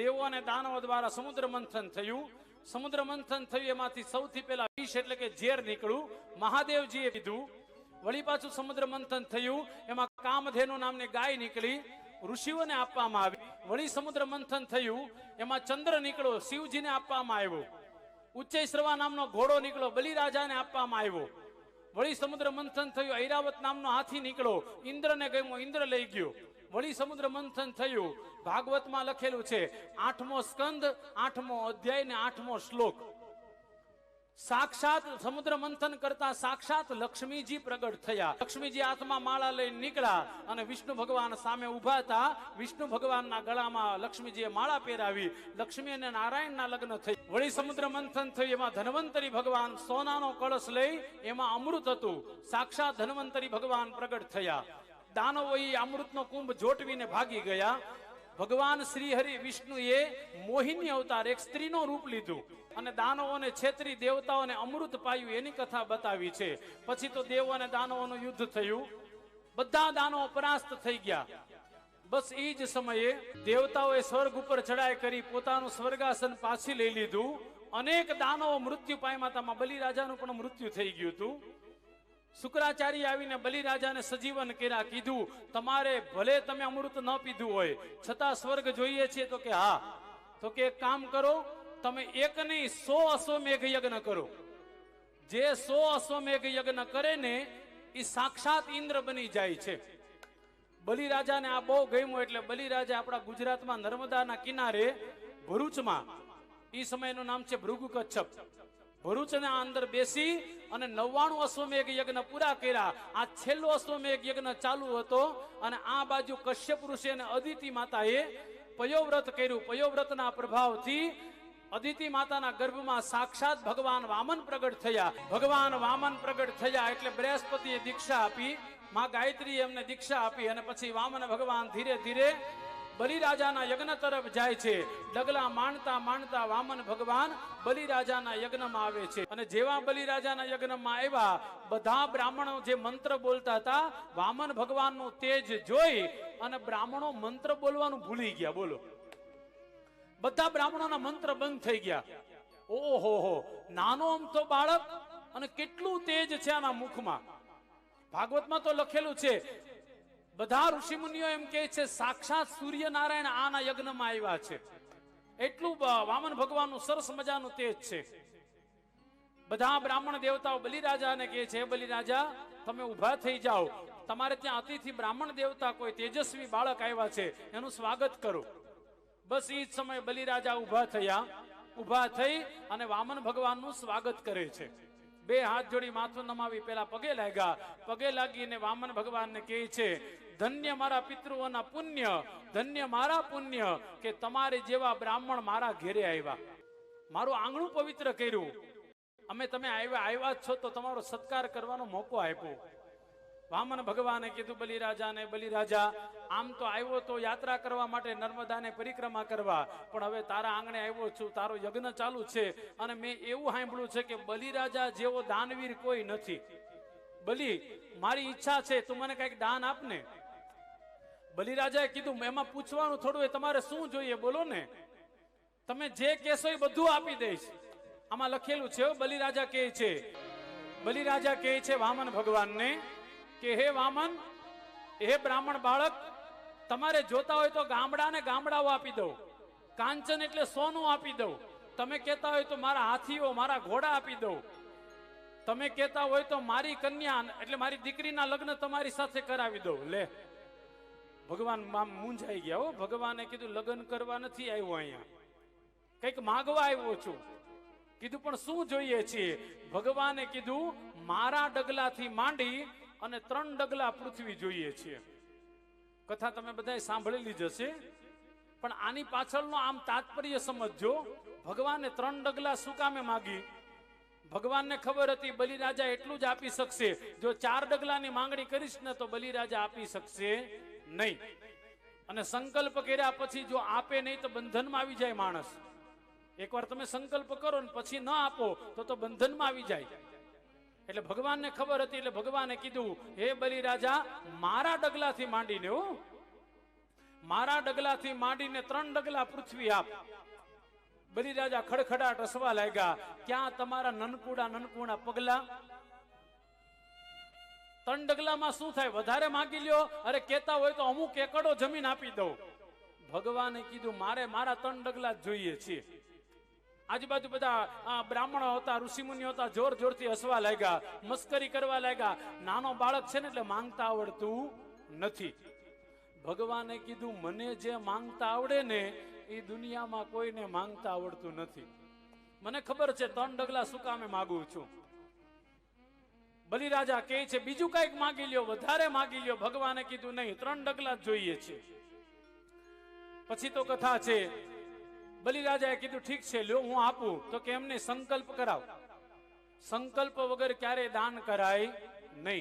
દેવો અને દાનવો દ્વારા સમુદ્ર મંથન થયું. સમુદ્ર મંથન થયું, એમાંથી સૌથી પહેલા વિષ એટલે કે ઝેર નીકળ્યું. મહાદેવજીએ કીધું, વળી પાછું સમુદ્ર મંથન થયું, એમાં કામધેનુ નામની ગાય નીકળી, ઋષિઓને આપવામાં આવી. વળી સમુદ્ર મંથન થયું, એમાં ચંદ્ર નીકળ્યો, શિવજીને આપવામાં આવ્યો. ઉચ્ચૈશ્રવા નામનો ઘોડો નીકળ્યો, બલિરાજાને આપવામાં આવ્યો. વળી સમુદ્ર મંથન થયું, ઐરાવત નામનો હાથી નીકળ્યો, ઇન્દ્રને ગમ્યો, ઇન્દ્ર લઈ ગયો. વળી સમુદ્ર મંથન થયું. ભાગવતમાં લખેલું છે, આઠમો સ્કંદ, આઠમો અધ્યાય ને આઠમો શ્લોક. સાક્ષાત સમુદ્ર મંથન કરતા સાક્ષાત લક્ષ્મીજી પ્રગટ થયા. લક્ષ્મીજી હાથમાં માળા લઈને નીકળ્યા અને વિષ્ણુ ભગવાન સામે ઊભા હતા. વિષ્ણુ ભગવાનના ગળામાં લક્ષ્મીજીએ માળા પહેરાવી. લક્ષ્મી અને નારાયણના લગ્ન થઈ. વળી સમુદ્ર મંથન થયું. એમાં ધન્વંતરી ભગવાન સોનાનો કળશ લઈ એમાં અમૃત હતું. સાક્ષાત ધન્વંતરી ભગવાન પ્રગટ થયા. દાનવો એ અમૃતનો કુંભ જોટવીને ભાગી ગયા. ભગવાન શ્રી હરિ વિષ્ણુએ મોહિની અવતાર એક સ્ત્રીનો રૂપ લીધું અને દાનવોને છેતરી દેવતાઓને અમૃત પાયું એની કથા બતાવી છે. પછી તો દેવો અને દાનવોનું યુદ્ધ થયું. બધા દાનવો પરાસ્ત થઈ ગયા. બસ એ જ સમયે દેવતાઓએ સ્વર્ગ ઉપર ચડાઈ કરી પોતાનું સ્વર્ગાસન પાછી લઈ લીધું. અનેક દાનવો મૃત્યુ પામ્યા હતા બલિરાજાનું પણ મૃત્યુ થઈ ગયું હતું. શુક્રાચાર્ય આવીને બલિરાજાને સજીવન કર્યા, કીધું, તમારે ભલે તમે અમૃત ન પીધું હોય, છતાં સ્વર્ગ જોઈએ છે તો કે હા. તો કે એક કામ કરો, તમે એક નહીં, સો અશ્વમેઘ યજ્ઞ કરો. જે સો અશ્વમેઘ યજ્ઞ કરે ને એ સાક્ષાત ઇન્દ્ર બની જાય છે. બલિરાજાને આ બહુ ગમ્યું એટલે બલિરાજા આપણા ગુજરાતમાં નર્મદાના કિનારે ભરૂચમાં એ સમયનું નામ છે ભૃગુ કચ્છપ ભરૂચના અંદર બેસી અને નવ્વાણું અશ્વમેઘ યજ્ઞ પૂરા કર્યા. આ છેલ્લો અશ્વમેઘ યજ્ઞ ચાલુ હતો અને આ બાજુ કશ્યપ ઋષિ અને અદિતિ માતાએ પયોવ્રત કર્યું. પયોવ્રતના પ્રભાવથી અદિતિ માતાના ગર્ભમાં સાક્ષાત ભગવાન વામન પ્રગટ થયા. ભગવાન વામન પ્રગટ થયા એટલે બૃહસ્પતિએ દીક્ષા આપી. માં ગાયત્રીએ એમને દીક્ષા આપી અને પછી વામન ભગવાન ધીરે ધીરે બલિરાજાના યજ્ઞ તરફ જાય છે. ડગલા માણતા માણતા વામન ભગવાન બલિરાજાના યજ્ઞમાં આવે છે. અને જેવા બલિરાજાના યજ્ઞમાં આવ્યા, બધા બ્રાહ્મણો જે મંત્ર બોલતા હતા, વામન ભગવાનનું તેજ જોઈ અને બ્રાહ્મણો મંત્ર બોલવાનું ભૂલી ગયા. બોલો. બધા બ્રાહ્મણોના મંત્ર બંધ થઈ ગયા. ઓહો હો, નાનો તો બાળક અને કેટલું તેજ છે આના મુખમાં. ભાગવતમાં તો લખેલું છે બધા ઋષિમુનિઓ એમ કહે છે, સાક્ષાત સૂર્યનારાયણ આના યજ્ઞમાં આવ્યા છે. એટલું વામન ભગવાનનું સરસ મજાનું તેજ છે. બધા બ્રાહ્મણ દેવતાઓ બલિરાજાને કહે છે, "હે બલિરાજા, તમે ઊભા થઈ જાઓ. તમારે ત્યાં અતિથિ બ્રાહ્મણ દેવતા કોઈ તેજસ્વી બાળક આવ્યા છે, એનું સ્વાગત કરો. બસ એ જ સમયે બલિરાજા ઊભા થયા. ઊભા થઈ અને વામન ભગવાનનું સ્વાગત કરે છે. બે હાથ જોડી માથું નમાવી, પેલા પગે લાગ્યા. પગે લાગીને વામન ભગવાનને કહે છે, ધન્ય મારા પિતૃઓના પુણ્ય, ધન્ય મારા પુણ્ય કે તમારે જેવા બ્રાહ્મણ મારા ઘેરે આવ્યા. મારું આંગણું પવિત્ર કર્યું. અમે તમે આવ્યા આવ્યા છો તો તમારો સત્કાર કરવાનો મોકો આપ્યો. વામન ભગવાને કીધું, બલિરાજાને, બલિરાજા, આમ તો આવ્યો તો યાત્રા કરવા માટે નર્મદાને પરિક્રમા કરવા. પણ હવે તારા આંગણે આવ્યો છું, તારો યજ્ઞ ચાલુ છે. અને મેં એવું સાંભળ્યું છે કે બલિરાજા જેવો દાનવીર કોઈ નથી. બલિ, મારી ઈચ્છા છે, તું મને કંઈક દાન આપને બલિરાજાએ કીધું એમાં પૂછવાનું થોડું, એ તમારે શું જોઈએ, બોલો ને. તમે જે કહેશો એ બધું આપી દઈશ. આમાં લખેલું છે, બલિરાજા કહે છે, બલિરાજા કહે છે, વામન ભગવાનને કે હે વામન હે બ્રાહ્મણ બાળક, તમારે જોતા હોય તો ગામડાને ગામડાઓ આપી દઉં, કાંચન એટલે સોનું આપી દઉં. તમે કહેતા હોય તો મારા હાથીઓ, મારા ઘોડા આપી દઉં. તમે કહેતા હોય તો મારી કન્યા એટલે મારી દીકરીના લગ્ન તમારી સાથે કરાવી દઉં. લે, ભગવાન આમ મૂંઝાઈ ગયા હો. ભગવાને કીધું, લગ્ન કરવા નથી આવ્યો અહીંયા. કંઈક માગવા આવ્યો છું. કીધું, પણ શું જોઈએ છીએ ભગવાને કીધું, મારા ડગલાથી માંડી અને ત્રણ ડગલા પૃથ્વી જોઈએ છીએ. કથા તમે બધાએ સાંભળેલી જ હશે. પણ આની પાછળનો આમ તાત્પર્ય સમજજો, ભગવાને ત્રણ ડગલા શું કામે માગી? ભગવાનને ખબર હતી બલિરાજા એટલું જ આપી શકશે. જો ચાર ડગલાની માંગણી કરીશ ને તો બલિરાજા આપી શકશે નહીં. અને સંકલ્પ કર્યા પછી જો આપે નહીં તો બંધનમાં આવી જાય માણસ. એકવાર તમે સંકલ્પ કરો ને પછી ન આપો, તો તો બંધનમાં આવી જાય. એટલે ભગવાનને ખબર હતી, એટલે ભગવાને કીધું, હે બલિરાજા, મારા ડગલાથી માંડીને હું. મારા ડગલાથી માંડીને ત્રણ ડગલા પૃથ્વી આપ. બલિરાજા ખડખડાટ હસવા લાગ્યા, ક્યાં તમારા નનકુડા નનકુડા પગલા? ત્રણ ડગલામાં શું થાય? વધારે માગી લ્યો. અરે કેતા હોય તો અમુક એકડો જમીન આપી દઉં. ભગવાને કીધું, મારે મારા ત્રણ ડગલા જોઈએ છે. આજુબાજુ બધા બ્રાહ્મણો હતા, ઋષિમુનિઓ હતા, જોર જોરથી હસવા લાગ્યા, મસ્કરી કરવા લાગ્યા. નાનો બાળક છે ને એટલે માંગતા આવડતું નથી. ભગવાને કીધું, મને જે માંગતા આવડે ને, એ દુનિયામાં કોઈને માંગતા આવડતું નથી. મને ખબર છે, ત્રણ ડગલા શું કામે માગું છું. બલિરાજા કહે છે, બીજું કંઈક માગી લ્યો, વધારે માગી લ્યો. ભગવાને કીધું, નહીં, ત્રણ ડગલા જોઈએ છે. પછી તો કથા છે બલિરાજાએ કીધું, ઠીક છે, લ્યો, હું આપું. તો કે એમને સંકલ્પ કરાવ. સંકલ્પ વગર ક્યારે દાન કરાય નહીં.